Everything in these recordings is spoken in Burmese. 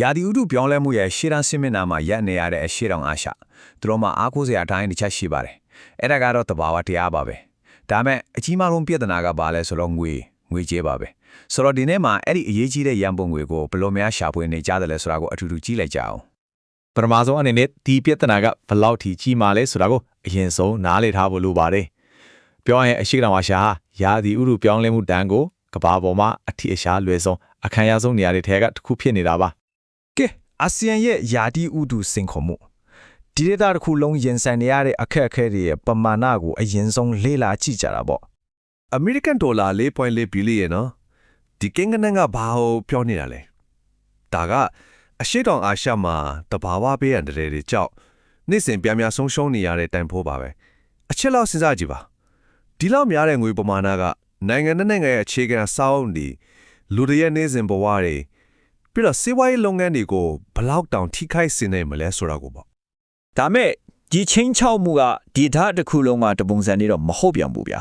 ရာသီဥတုပြောင်းလဲမှုရဲ့ရှေ့တန်းစစ်မျက်နှာမှာရပ်နေရတဲ့အရှေ့တောင်အာရှသူတို့မှာအားကိုးစရာအတိုင်းတစ်ချက်ရှိပါတယ်အဲ့ဒါကတော့တဘာဝတရားပါပဲဒါမဲ့အကြီးမားဆုံးပြဿနာကဘာလဲဆိုတော့ငွေငွေကြေးပါပဲဆိုတော့ဒီနေ့မှာအဲ့ဒီအရေးကြီးတဲ့ရန်ပုံငွေကိုဘယ်လိုများရှာဖွေနေကြတယ်လဲဆိုတာကိုအထူးထူးကြည့်လိုက်ကြအောင်ပထမဆုံးအနေနဲ့ဒီပြဿနာကဘယ်လောက်ထိကြီးမားလဲဆိုတာကိုအရင်ဆုံးနားလည်ထားဖို့လိုပါတယ်ပြောရရင်အရှိတောင်အာရှဟာရာသီဥတုပြောင်းလဲမှုတန်းကိုကမ္ဘာပေါ်မှာအထီးအရှားလွယ်ဆုံးအခမ်းအရဆုံးနေရာတွေထဲကတစ်ခုဖြစ်နေတာပါကဲ အာဆီယံရဲ့ယာတီဥတုစင်ခုံမှုဒီဒေတာတစ်ခုလုံးရင်ဆိုင်နေရတဲ့အခက်အခဲတွေရဲ့ပမာဏကိုအရင်ဆုံးလေ့လာကြည့်ကြတာပေါ့အမေရိကန်ဒေါ်လာ4.4ဘီလီယံနော်ဒီကင်းကနန်းကဘာကိုပြောနေတာလဲဒါကအရှိတောင်အာရှမှာတဘာဝပေးရတဲ့တွေကြောင့်နေ့စဉ်ပြန်ပြန်ဆုံးရှုံးနေရတဲ့တိုင်ဖိုးပါပဲအချက်လောက်စဉ်းစားကြည့်ပါဒီလောက်များတဲ့ငွေပမာဏကနိုင်ငံနဲ့နိုင်ငံရဲ့အခြေခံစောင်းနေလူတွေရဲ့နေ့စဉ်ဘဝတွေ ပြီးတော့စီးပွားရေးလုပ်ငန်းတွေကိုဘယ်လောက်တောင်ထိခိုက်စေနိုင်မလဲဆိုတာကိုပေါ့ဒါမဲ့ဒီချင်းချောက်မှုကဒီဓာတ်တစ်ခုလုံးကတပုံစံနေတော့မဟုတ်ပြန်ဘူးဗျာ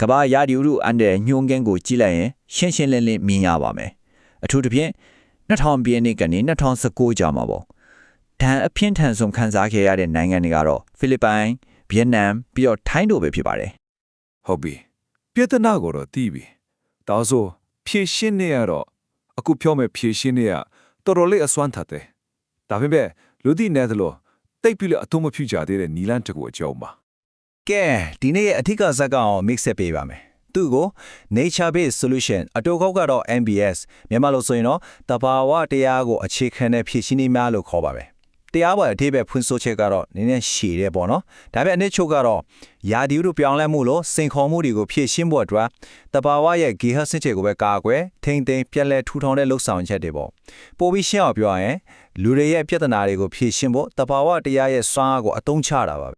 ကမ္ဘာရာဒီဥရုအန်တဲ့ညှိုးကင်းကိုကြည့်လိုက်ရင်ရှင်းရှင်းလင်းလင်းမြင်ရပါမယ်အထူးသဖြင့်2000ပြည့်နှစ်ကနေ2019ကြာမှာပေါ့ဒဏ်အပြင်းထန်ဆုံးခံစားခဲ့ရတဲ့နိုင်ငံတွေကတော့ဖိလစ်ပိုင်ဗီယက်နမ်ပြီးတော့ထိုင်းတို့ပဲဖြစ်ပါတယ်ဟုတ်ပြီပြဿနာကိုတော့သိပြီဒါဆိုဖြည့်ရှင်းနေရတော့ အခုပြောမဲ့ဖြည့်ရှင်းနေရတော်တော်လေးအစွမ်းထတ်တယ်ဒါပေမဲ့လူသိနေသလိုတိတ်ပြီးလည်းအထုံးမဖြူကြသေးတဲ့နီလန်တကူအကြောင်းပါကဲဒီနေ့ရဲ့အထူးဇက်ကအောင် mix ဆက်ပေးပါမယ်သူ့ကို nature based solution အတူကောက်ကတော့ MBS မြန်မာလို့ဆိုရင်တော့တဘာဝတရားကိုအခြေခံတဲ့ဖြည့်ရှင်းနည်းများလို့ခေါ်ပါပဲ တရားပေါ်အသေးပဲဖွင့်ဆိုချက်ကတော့နည်းနည်းရှည်တယ်ပေါ့နော်ဒါပေမဲ့အနည်းချုပ်ကတော့ယာဒီဥတို့ပြောင်းလဲမှုလို့စိန်ခေါ်မှုတွေကိုဖြည့်ရှင်းဖို့အတွက်တဘာဝရဲ့ဂေဟစင်ချက်ကိုပဲကာကွယ်ထိမ့်သိမ်းပြန်လဲထူထောင်တဲ့လှုပ်ဆောင်ချက်တွေပေါ့ပိုပြီးရှင်းအောင်ပြောရရင်လူတွေရဲ့ပြဿနာတွေကိုဖြည့်ရှင်းဖို့တဘာဝတရားရဲ့စွမ်းအားကိုအသုံးချတာပါပဲ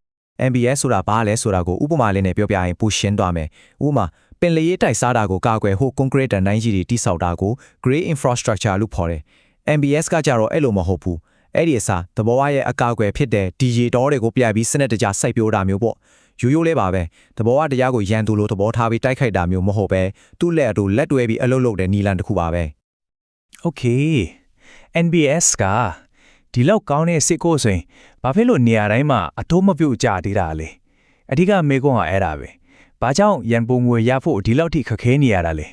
MBS ဆိုတာဘာလဲဆိုတာကိုဥပမာလေးနဲ့ပြောပြရင်ပိုရှင်းသွားမယ်။ဥပမာပင်လယ်ရေးတိုက်စားတာကိုကာကွယ်ဟို concrete တန်တိုင်းကြီးတွေတိဆောက်တာကို grey infrastructure လို့ခေါ်တယ်။ MBS ကကြတော့အဲ့လိုမဟုတ်ဘူး။ အဲ့ဒီအစားသဘောဝရဲ့အကာအကွယ်ဖြစ်တဲ့ဒီရေတော်တွေကိုပြပြီးစနစ်တကျစိုက်ပျိုးတာမျိုးပေါ့။ရိုးရိုးလေးပါပဲ။သဘောဝတရားကိုရန်သူလိုသဘောထားပြီးတိုက်ခိုက်တာမျိုးမဟုတ်ပဲသူ့လက်အတူလက်တွဲပြီးအလုပ်လုပ်တဲ့နီလန်တစ်ခုပါပဲ။ Okay NBS ကဒီလောက်ကောင်းတဲ့စစ်ကိုဆိုရင်ဘာဖြစ်လို့နေရာတိုင်းမှာအတိုးမပြုတ်ကြသေးတာလဲအဓိကမေကွန်းကအဲ့ဒါပဲဘာကြောင့်ရန်ပုံငွေရဖို့ဒီလောက်ထိခက်ခဲနေရတာလဲ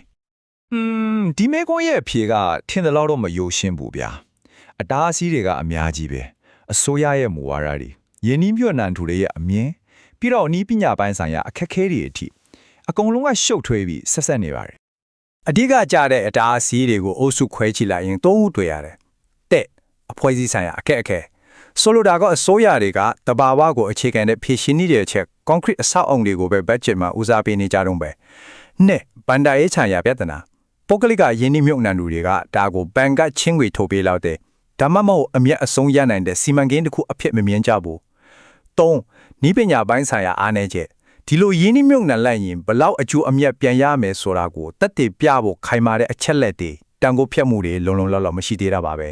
อืมဒီမဲကွန်ရဲ့အဖြေကထင်တယ်လို့တော့မယိုရှင်းဘူးဗျာ အတားအဆီးတွေကအများကြီးပဲအစိုးရရဲ့မူဝါဒတွေယင်းနှီးမြွတ်နှံသူတွေရဲ့အမြင်ပြီးတော့ဤပညာပိုင်းဆိုင်ရာအခက်အခဲတွေအထိအကုန်လုံးကရှုပ်ထွေးပြီးဆက်ဆက်နေပါတယ်အဓိကကြတဲ့အတားအဆီးတွေကိုအုပ်စုခွဲချလိုက်ရင်သုံးခုတွေ့ရတယ်တဲ့အဖွဲ့အစည်းဆိုင်ရာအခက်အခဲဆိုလိုတာကအစိုးရတွေကတဘာဝကိုအခြေခံတဲ့ဖြည့်ရှင်းနည်းတွေအချက် concrete အဆောက်အုံတွေကိုပဲ budget မှာဦးစားပေးနေကြတော့ပဲနှစ်ဘန်ဒါရေးချန်ရာပြဿနာပုဂ္ဂလိကယင်းနှိမ့်မြုပ်နှံသူတွေကဒါကိုဘန်ကချင်းငွေထုတ်ပေးလောက်တဲ့ ဒါမှမဟုတ်အမျက်အဆုံးရနိုင်တဲ့စီမံကိန်းတစ်ခုအဖြစ်မမြင်ကြဘူး။၃နီးပညာပိုင်းဆိုင်ရာအားနည်းချက်ဒီလိုယင်းနှိမ့်မြုပ်နှံလိုက်ရင်ဘလောက်အကျိုးအမြတ်ပြန်ရမယ်ဆိုတာကိုတက်တည်ပြဖို့ခိုင်မာတဲ့အချက်လက်တွေတန်ကိုဖြတ်မှုတွေလုံလုံလောက်လောက်မရှိသေးတာပါပဲ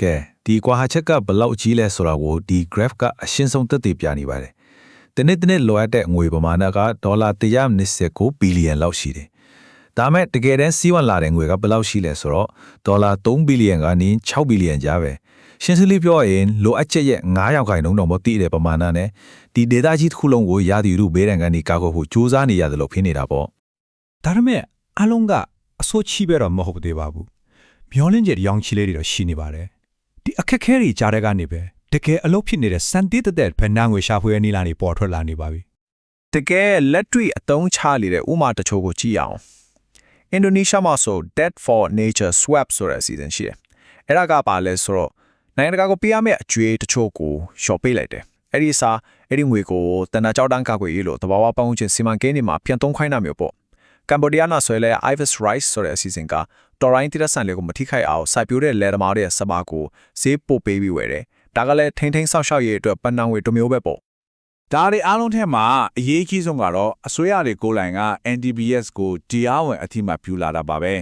ကဲဒီကွာဟာချက်ကဘယ်လောက်ကြီးလဲဆိုတာကိုဒီ graph ကအရှင်းဆုံးသက်သေပြနေပါတယ်။တနေ့တနေ့လိုအပ်တဲ့ငွေပမာဏကဒေါ်လာ129ဘီလီယံလောက်ရှိတယ်။ ဒါမဲ့တကယ်တမ်းစီးဝင်လာတဲ့ငွေကဘယ်လောက်ရှိလဲဆိုတော့ဒေါ်လာ3ဘီလီယံကနေ6ဘီလီယံကြားပဲ။ရှင်းစလေးပြောရင်လိုအပ်ချက်ရဲ့900ခိုင်နှုန်းတော့မသိတဲ့ပမာဏနဲ့ဒီ data ကြီးတစ်ခုလုံးကိုရာသီဥတုဘေးဒဏ်ကနေကာကွယ်ဖို့စူးစမ်းနေရတယ်လို့ဖြစ်နေတာပေါ့ဒါပေမဲ့အလုံးကအဆိုးချီပဲတော့မဟုတ်သေးပါဘူးမျောလင်းချက်ရောင်ချီလေးတွေတော့ရှိနေပါတယ်ဒီအခက်ခဲတွေကြားတဲ့ကနေပဲတကယ်အလုပ်ဖြစ်နေတဲ့စန်တီးတဲ့ဖန်နန်းငွေရှာဖွေရနည်းလာနေပေါ်ထွက်လာနေပါပြီတကယ်လက်တွေ့အသုံးချနေတဲ့ဥမာတချို့ကိုကြည့်အောင် အင်ဒိုနီးရှားမှာဆို Debt for Nature Swap ဆိုတဲ့အစီအစဉ်ရှိတယ်။အဲ့ဒါကပါလဲဆိုတော့နိုင်ငံတကာကိုပေးရမယ့်အကျွေးတချို့ကိုလျှော်ပေးလိုက်တယ်။အဲ့ဒီအစားအဲ့ဒီငွေကိုတန်တာကြောက်တန်းကာကွယ်ရေးလို့တဘာဝပေါင်းချင်စီမံကိန်းတွေမှာပြန်သုံးခိုင်းတာမျိုးပေါ့။ကမ်ဘောဒီးယားမှာဆိုရင်လည်း Ivis Rice ဆိုတဲ့အစီအစဉ်ကတော်ရိုင်းတိရဆန်လေးကိုမထိခိုက်အောင်စိုက်ပျိုးတဲ့လယ်သမားတွေရဲ့စပါးကိုဈေးပို့ပေးပြီးဝယ်တယ်။ဒါကလည်းထိန်းထိန်းဆောက်ရှောက်ရေးအတွက်ပန်းနှံငွေတစ်မျိုးပဲပေါ့ ဒါတွေအားလုံးထဲမှာအရေးကြီးဆုံးကတော့အစိုးရတွေကိုယ်တိုင်က NDBS ကိုတရားဝင်အထိမှပြုလာတာပါပဲ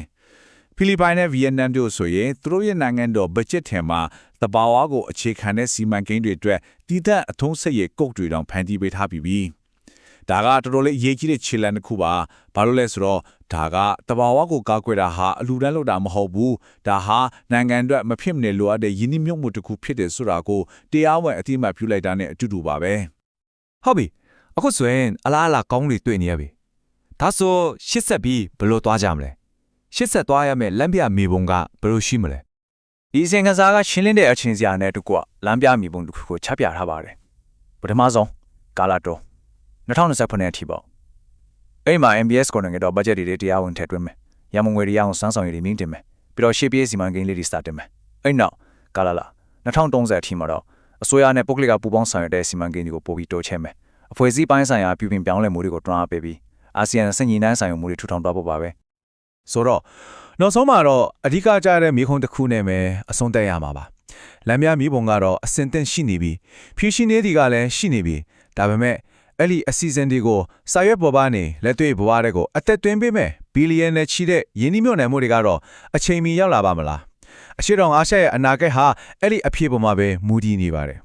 ဖိလစ်ပိုင်နဲ့ဗီယက်နမ်တို့ဆိုရင်သူတို့ရဲ့နိုင်ငံတော်ဘတ်ဂျက်ထဲမှာသဘာဝကိုအခြေခံတဲ့စီမံကိန်းတွေအတွက်တည်တဲ့အထုံးဆက်ရဲ့ကုတ်တွေတောင်ဖန်တီးပေးထားပြီးပြီဒါကတော်တော်လေးအရေးကြီးတဲ့ခြေလှမ်းတစ်ခုပါဘာလို့လဲဆိုတော့ဒါကတဘာဝကိုကာကွယ်တာဟာအလူတန်းလို့တာမဟုတ်ဘူးဒါဟာနိုင်ငံအတွက်မဖြစ်မနေလိုအပ်တဲ့ယင်းနှမြုပ်မှုတစ်ခုဖြစ်တယ်ဆိုတာကိုတရားဝင်အတိအမှတ်ပြုလိုက်တာနဲ့အတူတူပါပဲ ဟုတ်ပြီအခုဆိုရင်အလားအလာကောင်းတွေတွေ့နေရပြီဒါဆိုရှစ်ဆက်ပြီးဘယ်လိုသွားကြမလဲရှစ်ဆက်သွားရမယ်လမ်းပြမေပုံကဘယ်လိုရှိမလဲဒီအစဉ်ကစားကရှင်းလင်းတဲ့အချင်းစရာနဲ့တကွလမ်းပြမိပုံတစ်ခုကိုချပြထားပါတယ်ပထမဆုံးကာလာတို2020ခုနှစ်အထိပေါ့အဲ့မှာ MBS ကိုနိုင်ငံတော် budget တွေတရားဝင်ထည့်သွင်းမယ်ရမုံငွေတွေရအောင်စမ်းဆောင်ရည်တွေမြင့်တင်မယ်ပြီးတော့ရှေ့ပြေးစီမံကိန်းလေးတွေစတင်မယ်အဲ့နောက်ကာလာလာ2030အထိမှာတော့ အစိုးရနဲ့ပုဂ္ဂလိကပူးပေါင်းဆောင်ရွက်တဲ့စီမံကိန်းတွေကိုပို့ပြီးတိုးချဲ့မယ်အဖွဲ့အစည်းပိုင်းဆိုင်ရာပြုပြင်ပြောင်းလဲမှုတွေကိုတွန်းအားပေးပြီးအာဆီယံစင်ညီနှန်းဆိုင်ရာမှုတွေထူထောင်သွားဖို့ပါပဲဆိုတော့နောက်ဆုံးမှာတော့အဓိကကြတဲ့မိခုံးတစ်ခုနဲ့ပဲအဆုံးတက်ရမှာပါလမ်းပြမိပုံကတော့အစင်တင်ရှိနေပြီဖြူရှင်နေဒီကလည်းရှိနေပြီဒါပေမဲ့အဲ့ဒီအစီအစဉ်တွေကိုစာရွက်ပေါ်ကနေလက်တွေ့ဘဝတွေကိုအသက်သွင်းပေးမယ်ဘီလီယံနဲ့ချီတဲ့ယင်းနှမြုံနယ်မှုတွေကတော့အချိန်မီရောက်လာပါမလား အရှိတော်အာရှရဲ့အနာဂတ်ဟာအဲ့ဒီအဖြစ်ပေါ်မှာပဲမူတည်နေပါတယ်